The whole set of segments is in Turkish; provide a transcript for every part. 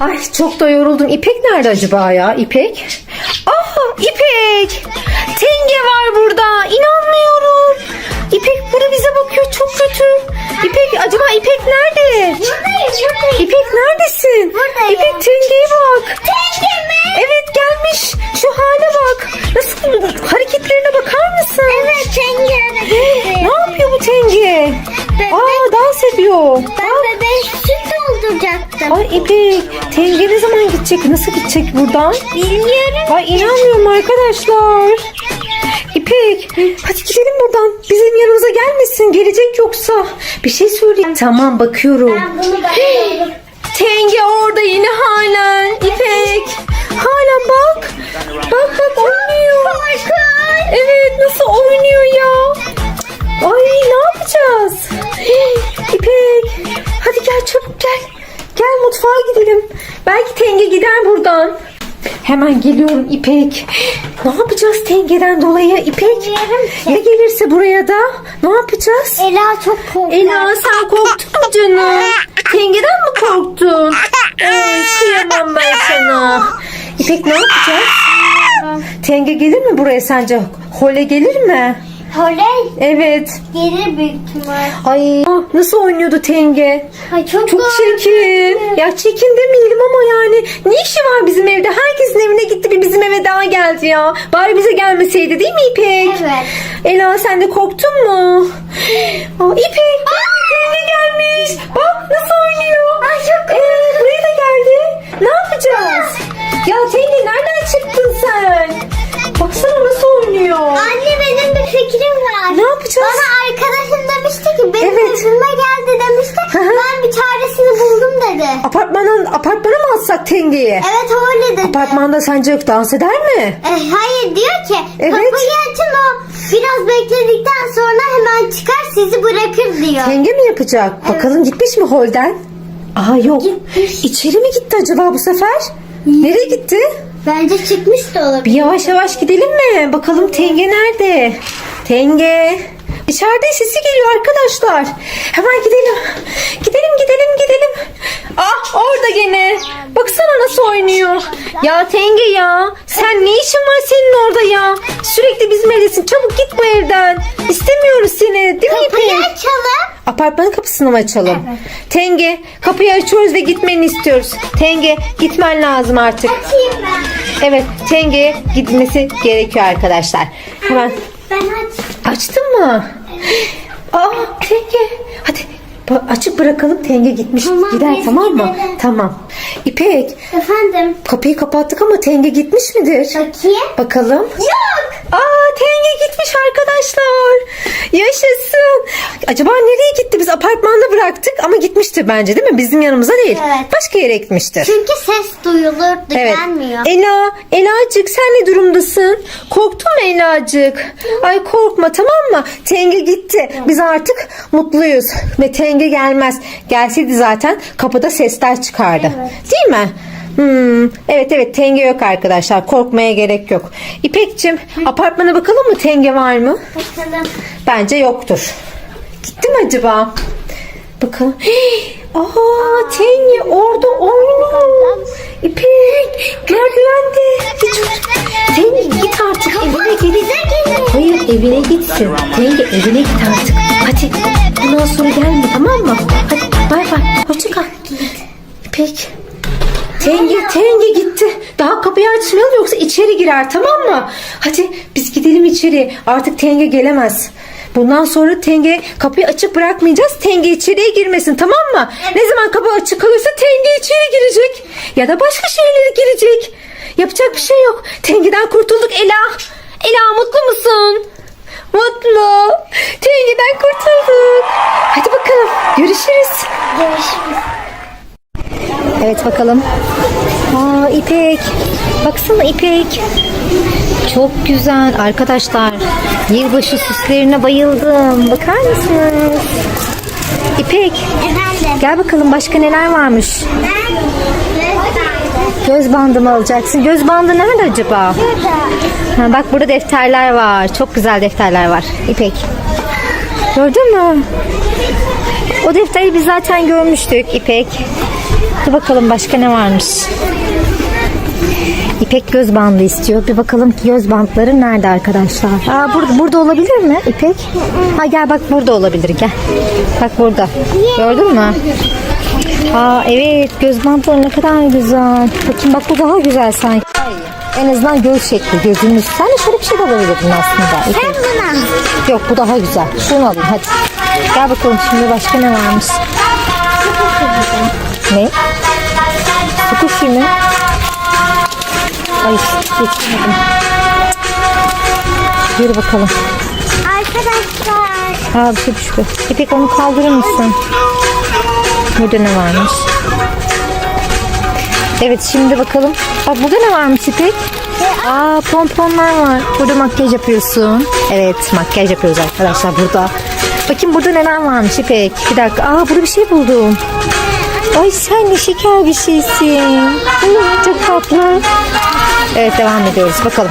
Ay çok da yoruldum. İpek nerede acaba ya? İpek? Aa İpek! Tenge var burada. İnanmıyorum. İpek burada bize bakıyor. Çok kötü. İpek acaba İpek nerede? İpek neredesin? Buradayım. İpek Tenge'ye bak. Tenge mi? Evet gelmiş. Şu hale bak. Nasıl hareketlerine bakar mısın? Evet tenge Ne yapıyor bu Tenge? Aa dans ediyor. Ben bebeğe süt dolduracaktım. Ay İpek, Tenge ne zaman gidecek? Nasıl gidecek buradan? Bilmiyorum. Ay inanmıyorum arkadaşlar. İpek, hadi gidelim buradan. Gelmesin. Gelecek yoksa. Bir şey söyleyeyim. Tamam bakıyorum. Ben bunu bakıyorum. Tenge orada yine halen. İpek. Halen bak. Bak bak oynuyor. Evet nasıl oynuyor ya. Ay ne yapacağız? İpek. Hadi gel çabuk gel. Gel mutfağa gidelim. Belki Tenge gider buradan. Hemen geliyorum İpek. Ne yapacağız Tenge'den dolayı İpek? Ya gelirse buraya da ne yapacağız? Ela çok korktu. Ela sen korktun mu canım? Tenge'den mi korktun? Ay kıyamam ben sana. İpek ne yapacağız? Tenge gelir mi buraya sence? Hole gelir mi? Oley. Evet. Gelir büyük ihtimal. Ay ah, nasıl oynuyordu Tenge? Ay çok, Çok çirkin. Ya çirkin demeyelim ama yani ne işi var bizim evde? Herkesin evine gitti bir bizim eve daha geldi ya. Bari bize gelmeseydi değil mi İpek? Evet. Ela sen de korktun mu? Aa, İpek Tenge gelmiş. Bak nasıl oynuyor. Ay çok ee, buraya da geldi. Ne yapacağız? Ya Tenge nereden çıktın sen? Baksana nasıl oynuyor. Anne benim bir fikrim var. Ne yapacağız? Bana arkadaşım demişti ki benim Evet. evime geldi demişti. Ben bir çaresini buldum dedi. Apartmanın, apartmana mı atsak Tenge'yi? Evet öyle dedi. Apartmanda sence dans eder mi? E, hayır diyor ki Evet. kapıyı açın o biraz bekledikten sonra hemen çıkar sizi bırakır diyor. Tenge mi yapacak? Bakalım gitmiş mi holden? Aa yok. Gitmiş. İçeri mi gitti acaba bu sefer? Nereye gitti? Bence çıkmış da olabilir. Bir yavaş yavaş gidelim mi? Bakalım Tenge nerede? Tenge. İçeride sesi geliyor arkadaşlar. Hemen gidelim. Gidelim gidelim gidelim. Ah orada gene. Baksana nasıl oynuyor. Ya Tenge ya. Sen ne işin var senin orada ya? Sürekli bizim evdesin. Çabuk git bu evden. İstemiyoruz seni. Değil mi Kapıyı İpek? açalım. Apartmanın kapısını mı açalım? Evet. Tenge kapıyı açıyoruz ve gitmeni istiyoruz. Tenge gitmen lazım artık. Açayım ben. Evet Tenge'ye gitmesi gerekiyor arkadaşlar. Hemen Ben aç. açtın mı? Aa Tenge hadi açık bırakalım Tenge gitmiş Tamam, gider tamam mı? gidelim. Tamam. İpek Efendim. kapıyı kapattık ama Tenge gitmiş midir? Bakayım. Bakalım. Yok. Aa Tenge gitmiş arkadaşlar. Yaşasın. Acaba nereye gitti? Biz apartmanda bıraktık ama gitmiştir bence değil mi? Bizim yanımıza değil. Evet. Başka yere gitmiştir. Çünkü ses duyulur Evet. gelmiyor. Ela, Elacık sen ne durumdasın? Korktun mu Elacık? Ay korkma tamam mı? Tenge gitti. Biz artık mutluyuz. Ve Tenge gelmez. Gelseydi zaten kapıda sesler çıkardı. Evet. Değil mi? Hmm, evet evet Tenge yok arkadaşlar. Korkmaya gerek yok. İpekçim apartmana bakalım mı Tenge var mı? Bakalım. Bence yoktur. Gitti mi acaba? Bakalım. Hii, Aa, Tenge orada oynuyor. İpek merdivende. Tenge git artık evine git. Hayır evine gitsin. Tenge evine git artık. Hadi bundan sonra gelme tamam mı? Hadi bay bay. Hoşça kal. İpek. Tenge, Tenge gitti. Daha kapıyı açmayalım yoksa içeri girer tamam mı? Hadi biz gidelim içeri. Artık Tenge gelemez. Bundan sonra Tenge kapıyı açık bırakmayacağız. Tenge içeriye girmesin tamam mı? Ne zaman kapı açık kalırsa Tenge içeri girecek. Ya da başka şeyleri girecek. Yapacak bir şey yok. Tenge'den kurtulduk Ela. Ela mutlu musun? Mutlu. Tenge'den kurtulduk. Hadi bakalım görüşürüz. Görüşürüz. Evet bakalım. Aa İpek. Baksana İpek. Çok güzel arkadaşlar. Yılbaşı süslerine bayıldım. Bakar mısınız? İpek Efendim. gel bakalım başka neler varmış. Ben Göz bandı mı alacaksın? Göz bandı nerede acaba? Burada. Bak burada defterler var. Çok güzel defterler var. İpek. Gördün mü? O defteri biz zaten görmüştük İpek. Dur bakalım başka ne varmış. İpek göz bandı istiyor. Bir bakalım ki göz bantları nerede arkadaşlar? Aa burada burada olabilir mi İpek? Ha gel bak burada olabilir gel. Bak burada. Gördün mü? Aa evet göz bantları ne kadar güzel. Bakayım bak bu daha güzel sanki. En azından göz şekli gözümüz. Sen de şöyle bir şey de alabilirdin aslında. Ben buna. Yok bu daha güzel. Şunu alayım hadi. Gel bakalım şimdi başka ne varmış? Ne? Sukuşi mi? Ay geçmedim. Yürü bakalım. Arkadaşlar. Aa bir şey düştü. İpek onu kaldırır mısın? Burada ne varmış? Evet şimdi bakalım. Bak burada ne varmış İpek? Aa pomponlar var. Burada makyaj yapıyorsun. Evet makyaj yapıyoruz arkadaşlar burada. Bakayım burada neler varmış İpek. Bir dakika. Aa burada bir şey buldum. Ay sen ne şeker bir şeysin. Çok tatlı. Evet devam ediyoruz. Bakalım.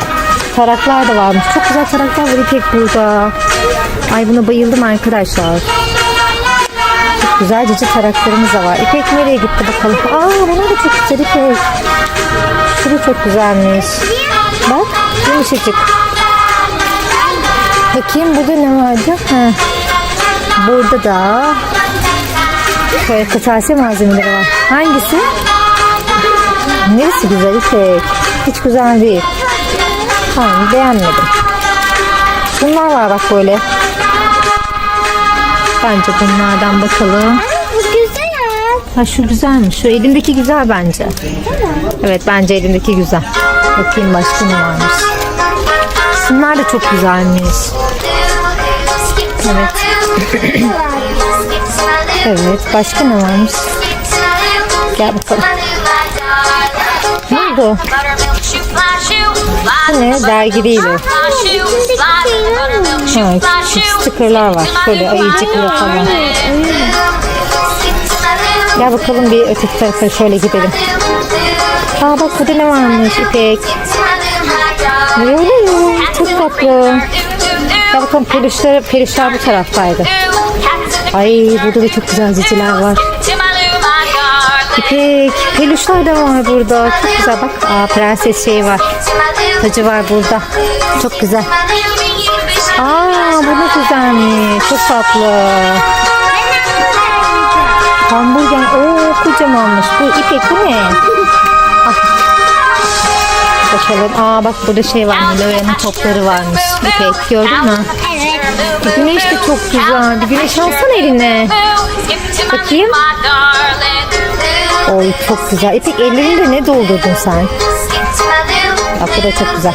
Taraklar da varmış. Çok güzel taraklar var İpek burada. Ay buna bayıldım arkadaşlar. Güzel cici taraklarımız da var. İpek nereye gitti bakalım. Aa bunlar da çok güzel İpek. Şu da çok güzelmiş. Bak yumuşacık. Bakayım burada ne vardı? Ha. Burada da şöyle kırtasiye malzemeleri var. Hangisi? Neresi güzel İpek? Hiç güzel değil. Tamam beğenmedim. Bunlar var bak böyle. Bence bunlardan bakalım. Bu güzel. Ha şu güzelmiş. Şu elimdeki güzel bence. Evet bence elimdeki güzel. Bakayım başka ne varmış. Şunlar da çok güzelmiş. Evet. Evet başka ne varmış? Gel bakalım. Ne oldu? Ne? Dergi değil o. Ha, stickerlar var. Böyle ayıcıklı falan. Gel bakalım bir öteki tarafa şöyle gidelim. Aa bak burada ne varmış İpek. Mi? Çok tatlı. Gel bakalım peluşlar, peluşlar bu taraftaydı. Ay burada da çok güzel ciciler var. İpek peluşlar da var burada. Çok güzel bak. Aa prenses şeyi var. Tacı var burada. Çok güzel. Aa bu da güzelmiş. Çok tatlı. Hamburger. Oo kocamanmış. Bu İpek bu ne? Ah. Bakalım. Aa bak burada şey var. Loya'nın topları varmış. İpek gördün mü? Güneş de çok güzel. Bir güneş alsana eline. Bakayım. Oy çok güzel. İpek ellerinde ne doldurdun sen? Bak bu da çok güzel.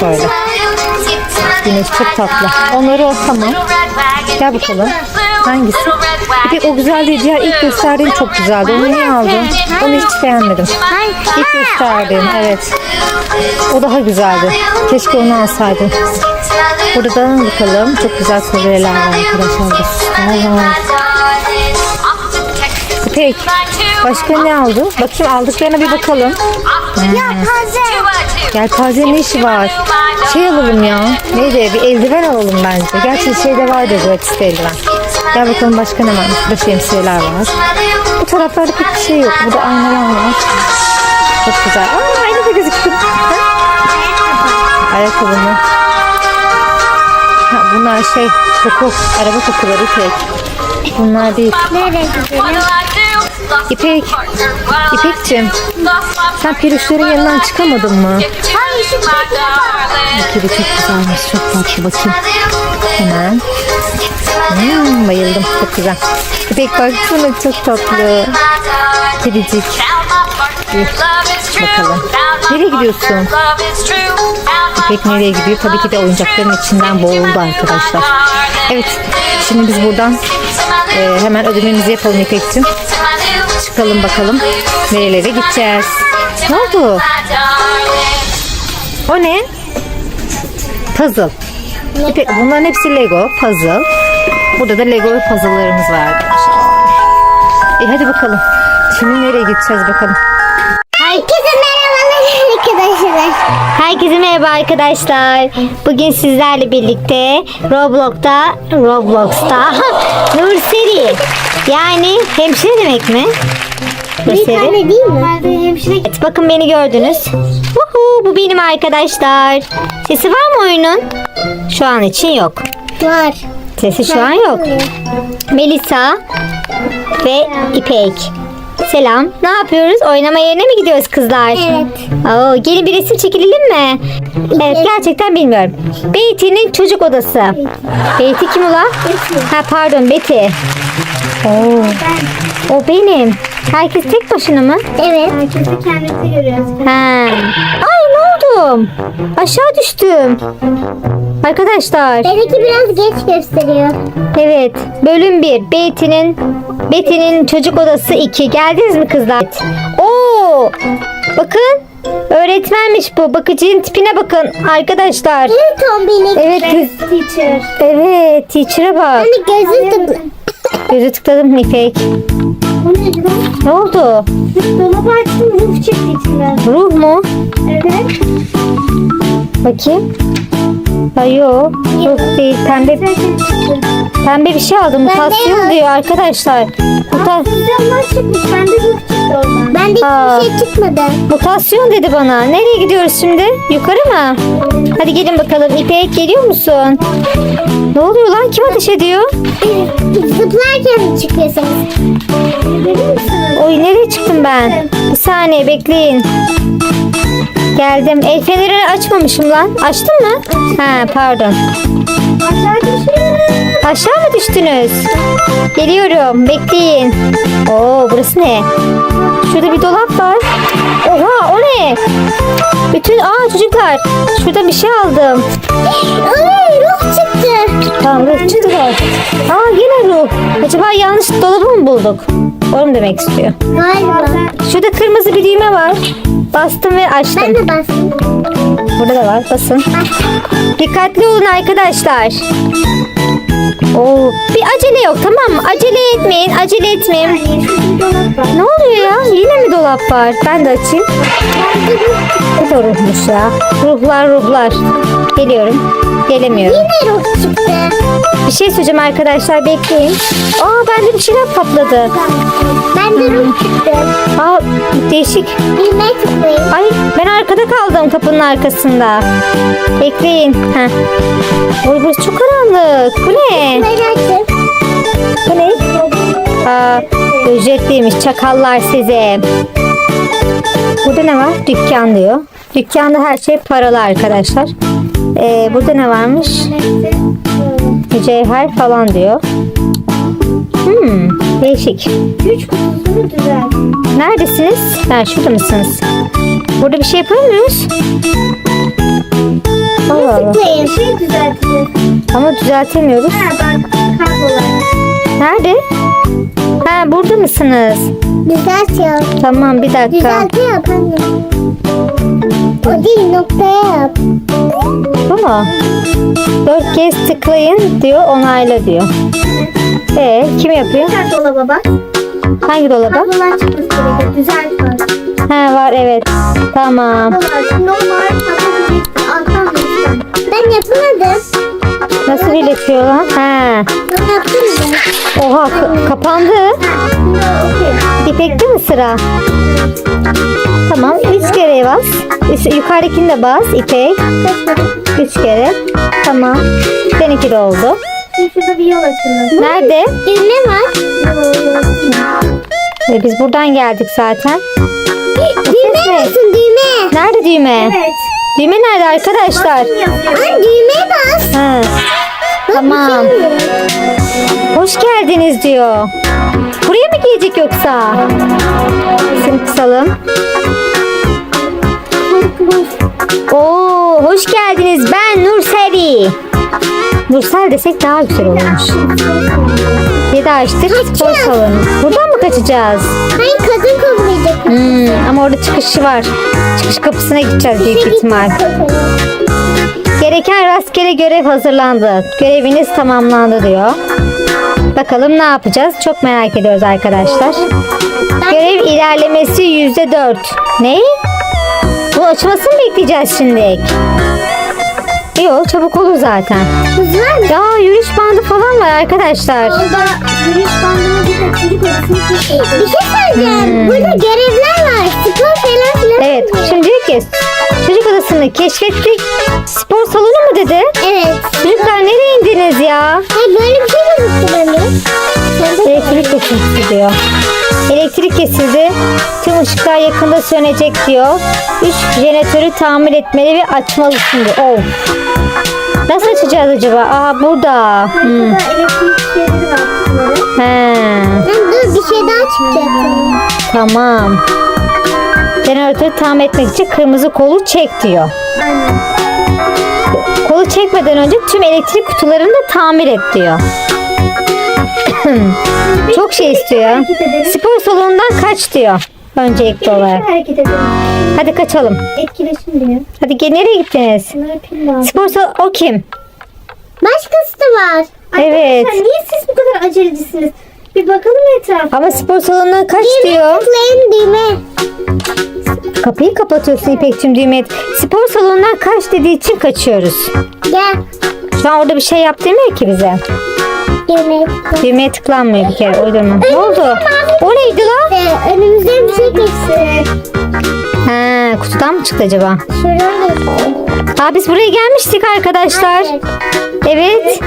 Şöyle. Güneş çok tatlı. Onları o tamam. Gel bakalım. Hangisi? İpek o güzel değil. Diğer ilk gösterdiğin çok güzeldi. Onu niye aldın? Onu hiç beğenmedim. İlk gösterdiğin evet. O daha güzeldi. Keşke onu alsaydın. Buradan bakalım. Çok güzel kolyeler var arkadaşlar. Var. İpek başka ne aldı? Bakayım aldıklarına bir bakalım. Ya taze. Yelpaze ne işi var? Şey alalım ya. Neydi? Bir eldiven alalım bence. Gerçi şeyde vardı gratis eldiven. Gel bakalım başka ne var? Burada şemsiyeler var. Bu taraflarda pek bir şey yok. Burada aynalar var. Çok güzel. Aa ayna da gözüktü. Ayakkabı mı? Ha, bunlar şey koku. Araba kokuları İpek. Bunlar değil. Nereye gidelim? İpek. İpek'cim sen perişlerin yanından çıkamadın mı? Hayır şu Kedi çok güzelmiş. Çok tatlı bakayım. Hemen. Hmm, bayıldım. Çok güzel. İpek baksana çok tatlı. Kedicik. Bakalım. Nereye gidiyorsun? İpek nereye gidiyor? Tabii ki de oyuncakların içinden boğuldu arkadaşlar. Evet. Şimdi biz buradan e, hemen ödememizi yapalım İpek'cim. Çıkalım bakalım. Nerelere gideceğiz? Ne oldu? O ne? Puzzle. İpek, bunların hepsi Lego, puzzle. Burada da Lego puzzle'larımız var. E hadi bakalım. Şimdi nereye gideceğiz bakalım. Herkese. Herkese merhaba arkadaşlar. Bugün sizlerle birlikte Roblox'ta Roblox'ta Nurseri yani hemşire demek mi? Bir tane değil mi? Evet, bakın beni gördünüz. Uhu, bu benim arkadaşlar. Sesi var mı oyunun? Şu an için yok. Var. Sesi şu an yok. Melisa ve İpek. Selam. Ne yapıyoruz? Oynama yerine mi gidiyoruz kızlar? Evet. Oo, gelin bir resim çekilelim mi? Evet gerçekten bilmiyorum. Beyti'nin çocuk odası. Beyti kim ula? Ha pardon Beti. Oo. O benim. Herkes tek başına mı? Evet. Herkesi kendisi görüyoruz. Ha. Ay ne oldum? Aşağı düştüm. Arkadaşlar. Benimki biraz geç gösteriyor. Evet. Bölüm 1. Beti'nin Beti'nin çocuk odası 2. Geldiniz mi kızlar? Oo! Bakın. Öğretmenmiş bu. Bakıcının tipine bakın arkadaşlar. Evet tombilik. Evet, göz, Teacher. evet, teacher'a bak. Hani gözü tıklı. Gözü tıkladım İpek. Bu ne lan? Ne oldu? Dolabı açtım ruh çıktı içinden. Ruh mu? Evet. Bakayım. Ay yok. Değil. Pembe, pembe bir şey aldım. Mutasyon diyor arkadaşlar. Muta. Bende Aa. hiçbir şey çıkmadı. mutasyon dedi bana. Nereye gidiyoruz şimdi? Yukarı mı? Hadi gelin bakalım. İpek geliyor musun? Ne oluyor lan? Kim ateş ediyor? Zıplarken çıkıyorsunuz. Görüyor musunuz? Oy nereye çıktım ben? Bir saniye bekleyin. Geldim. El fenerini açmamışım lan. Açtın mı? Ha pardon. Aşağı düşüyor. Aşağı mı düştünüz? Geliyorum. Bekleyin. Oo burası ne? Şurada bir dolap var. Oha o ne? Bütün aa çocuklar. Şurada bir şey aldım. Ay ruh çıktı. Aa yine ruh. Acaba yanlış dolabı mı bulduk? Onu mu demek istiyor. Galiba. Şurada kırmızı bir düğme var. Bastım ve açtım. Ben de bastım. Burada da var. Basın. Dikkatli olun arkadaşlar. Oo, bir acele yok tamam mı? Acele etmeyin, acele etmeyin. Ne oluyor ya? Yine mi dolap var? Ben de açayım. Bu da ruhmuş ya. Ruhlar ruhlar. Geliyorum. Gelemiyorum. Yine ruh çıktı. Bir şey söyleyeceğim arkadaşlar bekleyin. Aa bende bir şeyler patladı. Bende ruh çıktı. Aa değişik. Bilmeye tıklayın. Ay ben arkada kaldım kapının arkasında. Bekleyin. Heh. Oy burası çok karanlık. Bu ne? Açtım. Bu ne? Aa, ücretliymiş çakallar size. Burada ne var? Dükkan diyor. Dükkanda her şey paralı arkadaşlar. Ee, burada ne varmış? Mücevher falan diyor. Hmm, değişik. Güç. Neredesiniz? Ha, şurada mısınız? Burada bir şey yapıyor muyuz? Allah Allah. Bir şey. Ama düzeltemiyoruz. Ha bak. Nerede? Ha burada mısınız? Düzelt ya. Tamam bir dakika. Düzelti yap anne. O değil noktaya yap. Bu mu? Dört kez tıklayın diyor onayla diyor. Ee kim yapıyor? Sen dolaba bak. Hangi dolaba? Kablolar çıkması gerekiyor. Düzelt var. Ha var evet. Tamam. Kablolar. Normal kablo alttan ve üstten. Ben yapamadım. Nasıl birleşiyor lan? Ha. Ben yaptım da. Oha ka- kapandı. İpek'te mi sıra? Tamam. Üç kere bas. Üst, yukarıdakini de bas. İpek. Üç kere. Tamam. Seninki de oldu. Şurada bir yol açılır. Nerede? Düğme var. Ee, biz buradan geldik zaten. Düğme ne? basın düğme. Nerede düğme? Evet. Düğme nerede arkadaşlar? Lan düğmeye bas. Ha. Tamam. Hoş geldiniz diyor. Buraya mı gelecek yoksa? Seni kısalım. Oo, hoş geldiniz. Ben Nurseli. Nursel desek daha güzel olurmuş. Yedi açtık. Spor salonu. Buradan mı kaçacağız? Hayır kadın kovmayacak. Hmm, ama orada çıkışı var. Çıkış kapısına gideceğiz büyük ihtimal. Gereken rastgele görev hazırlandı. Göreviniz tamamlandı diyor. Bakalım ne yapacağız? Çok merak ediyoruz arkadaşlar. Görev ilerlemesi yüzde dört. Ne? Bu açılmasını mı bekleyeceğiz şimdi? Yok çabuk olur zaten. Hız var mı? Ya yürüyüş bandı falan var arkadaşlar. Orada yürüyüş bandına bir de çocuk odasını çekiyor. Bir şey söyleyeceğim. Burada görevler var. Spor falan filan. Evet şimdi diyor ki çocuk odasını keşfettik. Spor salonu mu dedi? Evet. Çocuklar nereye indiniz ya? Hayır böyle bir şey gözüktü bende. Elektrik kesildi diyor. Elektrik kesildi. Tüm ışıklar yakında sönecek diyor. Üç jeneratörü tamir etmeli ve açmalısın diyor. Oh. Nasıl açacağız acaba? Aa burada. Hmm. He. Dur bir şey daha çıkacak. Tamam. Jeneratörü tamir etmek için kırmızı kolu çek diyor. Aynen. Kolu çekmeden önce tüm elektrik kutularını da tamir et diyor. Çok şey istiyor. Spor salonundan kaç diyor. Öncelikli olarak. hareket edelim. Hadi kaçalım. Etkileşim diyor. Hadi gel nereye gittiniz? Bunlara pil lazım. Spor salonu o kim? Başkası da var. Evet. Arkadaşlar niye siz bu kadar acelecisiniz? Bir bakalım etrafa. Ama spor salonuna kaç diyor? Tıklayın düğme. Kapıyı kapatıyorsun İpek'cim düğme. Spor salonundan kaç dediği için kaçıyoruz. Gel. Şu an orada bir şey yap demiyor ki bize. Düğme. Düğmeye tıklanmıyor bir kere uydurma. Ne oldu? O neydi lan? Ee, önümüzden bir şey geçti. Ha, kutudan mı çıktı acaba? Şuradan geçti. Aa, biz buraya gelmiştik arkadaşlar. Evet.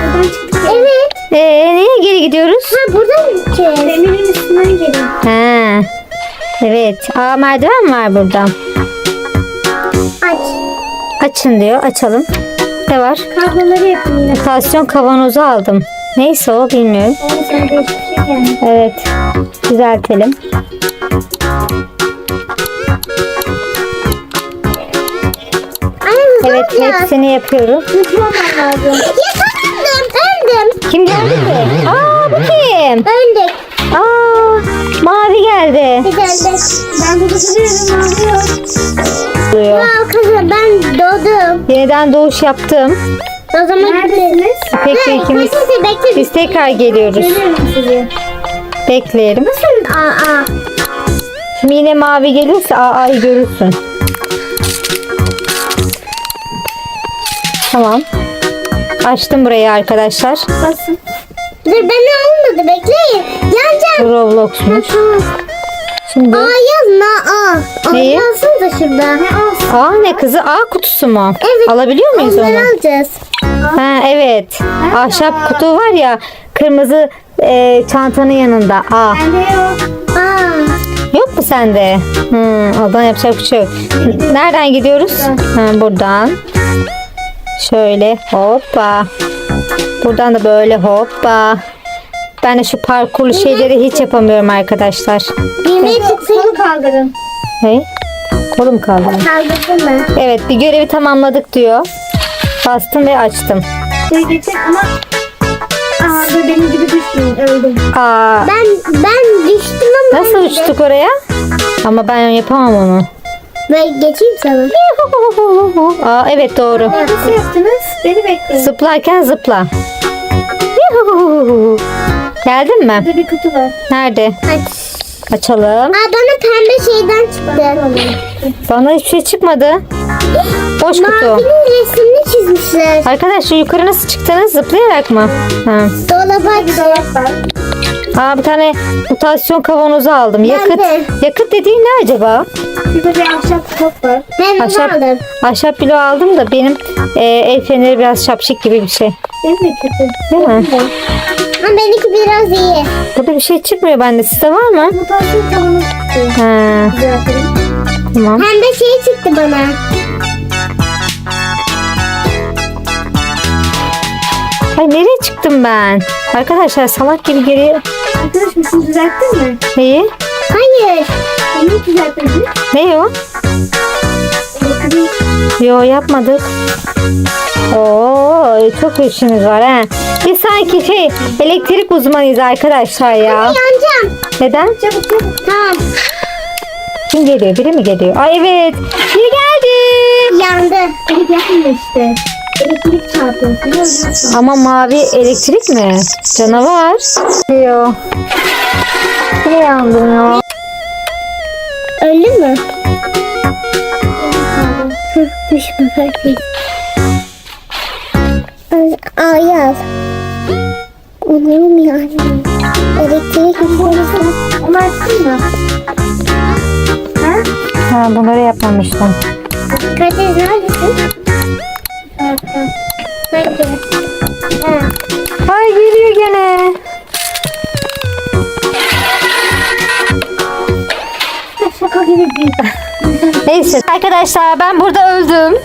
Evet. Ee, nereye geri gidiyoruz? Ha buradan gideceğiz. Demirin üstünden gelin. Ha. Evet. Aa, merdiven var burada. Aç. Açın diyor. Açalım. Ne var? Kabloları yine. Mutasyon kavanozu aldım. Neyse o bilmiyorum. Evet. Düzeltelim. Evet hepsini yapıyorum. Yakalandım. Öldüm. Kim geldi? Aa bu kim? Öldük. Aa mavi geldi. Ben? Duruyor. Aa kızım ben doğdum. Yeniden doğuş yaptım. O zaman Neredesiniz? İkimiz- Bekle bekle. Biz tekrar geliyoruz. Görüyorum sizi. Bekleyelim. Aa aa. Şimdi yine mavi gelirse AA'yı görürsün. Tamam. Açtım burayı arkadaşlar. Basın. Dur beni almadı bekleyin. Yanacağım. Roblox'muş. Şimdi Aa yaz na a. Neyi? yazsın da şurada. Ne alsın? A ne kızı? A kutusu mu? Evet. Alabiliyor muyuz onu? Onları alacağız. Ha evet. Ahşap kutu var ya kırmızı e, çantanın yanında. A. Bende yok. Aa. Yok mu sende? Hmm, oradan yapacak bir şey yok. Nereden gidiyoruz? Ha, buradan. Şöyle hoppa. Buradan da böyle hoppa. Ben de şu parkurlu şeyleri hiç yapamıyorum arkadaşlar. Yemeği tutsaydı kaldırın. Ne? Kolum kaldı. Kaldırdın mı? Evet bir görevi tamamladık diyor. Bastım ve açtım. Dur geçecek ama Aa benim gibi düşmeyin öldüm. Aa, Ben ben düştüm ama nasıl uçtuk oraya? Ama ben yapamam onu. Ben geçeyim sana. Aa, evet doğru. Nasıl yaptınız? Beni bekleyin. Zıplarken zıpla. Geldin mi? Burada bir kutu var. Nerede? Aç. Açalım. Aa bana pembe şeyden çıktı. Bana hiçbir şey çıkmadı. Boş kutu. Mavinin resmini çizmişler. Arkadaşlar yukarı nasıl çıktınız? Zıplayarak mı? Ha. Dolaba aç. Dolap var. Aa, bir tane mutasyon kavanozu aldım. Yakıt. de. Yakıt dediğin ne acaba? Şurada bir ahşap top var. Ben Ahşap, aldım. ahşap bilo aldım da benim e, el feneri biraz şapşik gibi bir şey. Benim de kötü. Değil mi? Ama benimki biraz iyi. Burada bir şey çıkmıyor bende. Sizde var mı? Mutasyon kavanoz çıktı. Ha, tamam. Pembe şey çıktı bana. Çıktım ben? Arkadaşlar salak gibi geri... Arkadaşım şunu düzelttin mi? Neyi? Hayır. Onu düzeltmedin. Ne o? Yo yapmadık. Oo çok işimiz var ha. Biz sanki şey elektrik uzmanıyız arkadaşlar ya. Yanacağım. Neden? Çabuk çabuk. Tamam. Kim geliyor? Biri mi geliyor? Ay evet. Biri geldi. Yandı. Yapmıyor işte. Elektrik çarpıyor. Ama mavi elektrik mi? Canavar. Diyor. Ne yandım ya? Öldü mü? Hı, Düş bakayım. A'yı al. Umarım yani. Elektrik. Onu açtın mı? Ha? Ha, bunları yapmamıştım. Kadir neredesin? Nerede? Ha. Ay geliyor gene. Şaka gibi. Neyse arkadaşlar ben burada öldüm.